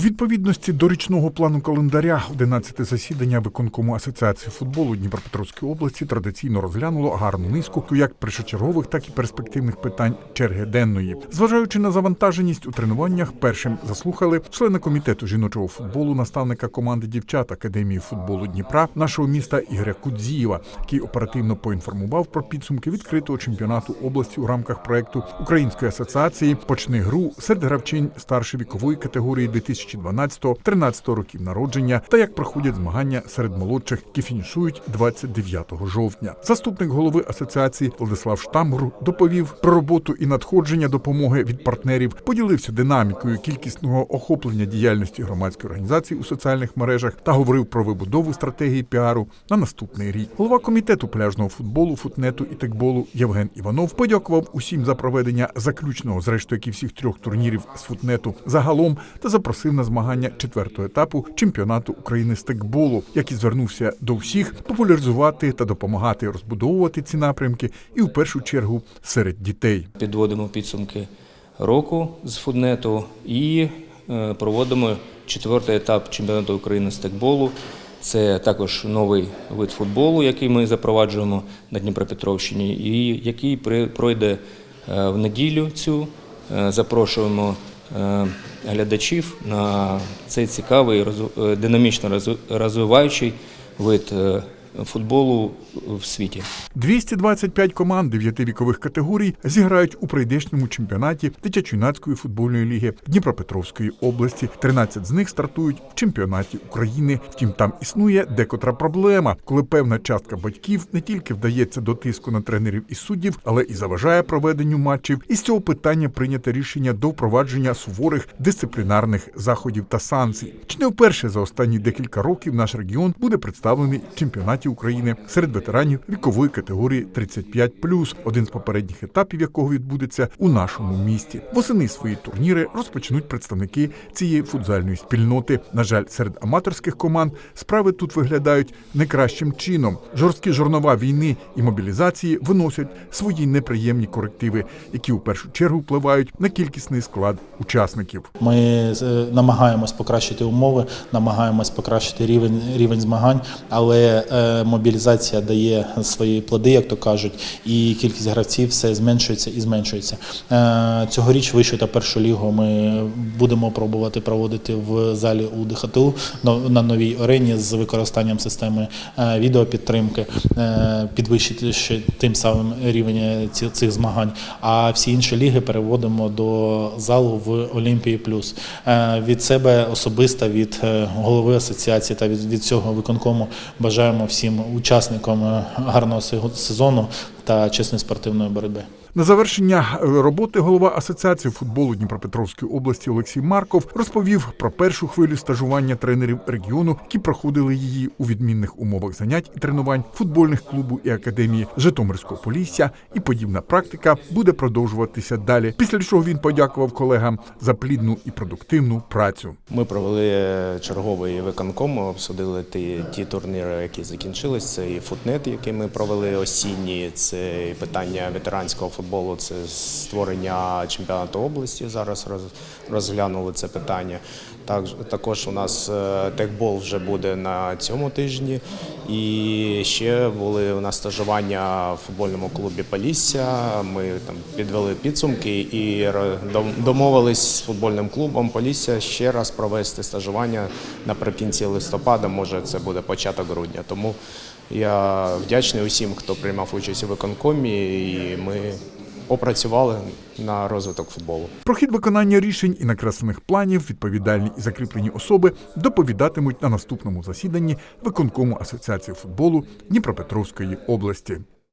У відповідності до річного плану календаря 11 засідання виконкому асоціації футболу Дніпропетровської області традиційно розглянуло гарну низку як першочергових, так і перспективних питань черги денної. Зважаючи на завантаженість у тренуваннях, першим заслухали члена комітету жіночого футболу, наставника команди дівчат Академії футболу Дніпра нашого міста Ігоря Кудзієва, який оперативно поінформував про підсумки відкритого чемпіонату області у рамках проекту Української асоціації Почни гру серед гравчинь старшої вікової категорії 2012-13 років народження та як проходять змагання серед молодших, які фінішують 29 жовтня. Заступник голови асоціації Владислав Штамгру доповів про роботу і надходження допомоги від партнерів, поділився динамікою кількісного охоплення діяльності громадської організації у соціальних мережах та говорив про вибудову стратегії піару на наступний рік. Голова комітету пляжного футболу, футнету і текболу Євген Іванов подякував усім за проведення заключного, зрештою, як і всіх трьох турнірів з футнету загалом та запросив на змагання четвертого етапу чемпіонату України з текболу, який звернувся до всіх популяризувати та допомагати розбудовувати ці напрямки, і в першу чергу серед дітей. Підводимо підсумки року з фуднету і е, проводимо четвертий етап чемпіонату України з текболу. Це також новий вид футболу, який ми запроваджуємо на Дніпропетровщині, і який пройде е, в неділю цю. Е, Запрошуємо глядачів на цей цікавий, е, динамічно розвиваючий вид е, футболу в світі. 225 команд дев'яти вікових категорій зіграють у прийдешньому чемпіонаті дитячо-юнацької футбольної ліги Дніпропетровської області. 13 з них стартують в чемпіонаті України. Втім, там існує декотра проблема, коли певна частка батьків не тільки вдається до тиску на тренерів і суддів, але і заважає проведенню матчів. І з цього питання прийнято рішення до впровадження суворих дисциплінарних заходів та санкцій. Чи не вперше за останні декілька років наш регіон буде представлений в чемпіонаті України серед ветеранів вікової категорії 35+, один з попередніх етапів якого відбудеться у нашому місті. Восени свої турніри розпочнуть представники цієї футзальної спільноти. На жаль, серед аматорських команд справи тут виглядають не кращим чином. Жорсткі жорнова війни і мобілізації виносять свої неприємні корективи, які у першу чергу впливають на кількісний склад учасників. Ми е, намагаємось покращити умови, намагаємось покращити рівень, рівень змагань, але е, мобілізація дає свої плоди, як то кажуть, і кількість гравців все зменшується і зменшується. Е, цьогоріч вищу та першу лігу ми будемо пробувати проводити в залі у ДХТУ на новій арені з використанням системи е, відеопідтримки, е, підвищити ще тим самим рівень цих змагань. А всі інші ліги переводимо до залу в Олімпії Плюс. Від себе особисто, від голови асоціації та від цього виконкому бажаємо всім учасникам е, гарного се- сезону та чесної спортивної боротьби. На завершення роботи голова Асоціації футболу Дніпропетровської області Олексій Марков розповів про першу хвилю стажування тренерів регіону, які проходили її у відмінних умовах занять і тренувань футбольних клубу і академії Житомирського Полісся. І подібна практика буде продовжуватися далі. Після чого він подякував колегам за плідну і продуктивну працю. Ми провели черговий виконком, обсудили ті, ті турніри, які закінчились. Це і футнет, який ми провели осінні, це і питання ветеранського футболу, це створення чемпіонату області. Зараз розглянули це питання. Так, також у нас е, текбол вже буде на цьому тижні. І ще були у нас стажування в футбольному клубі Полісся. Ми там підвели підсумки і домовились з футбольним клубом Полісся ще раз провести стажування наприкінці листопада. Може, це буде початок грудня. Тому я вдячний усім, хто приймав участь у виконкомі, і ми попрацювали на розвиток футболу. Про хід виконання рішень і накреслених планів відповідальні і закріплені особи доповідатимуть на наступному засіданні виконкому асоціації футболу Дніпропетровської області.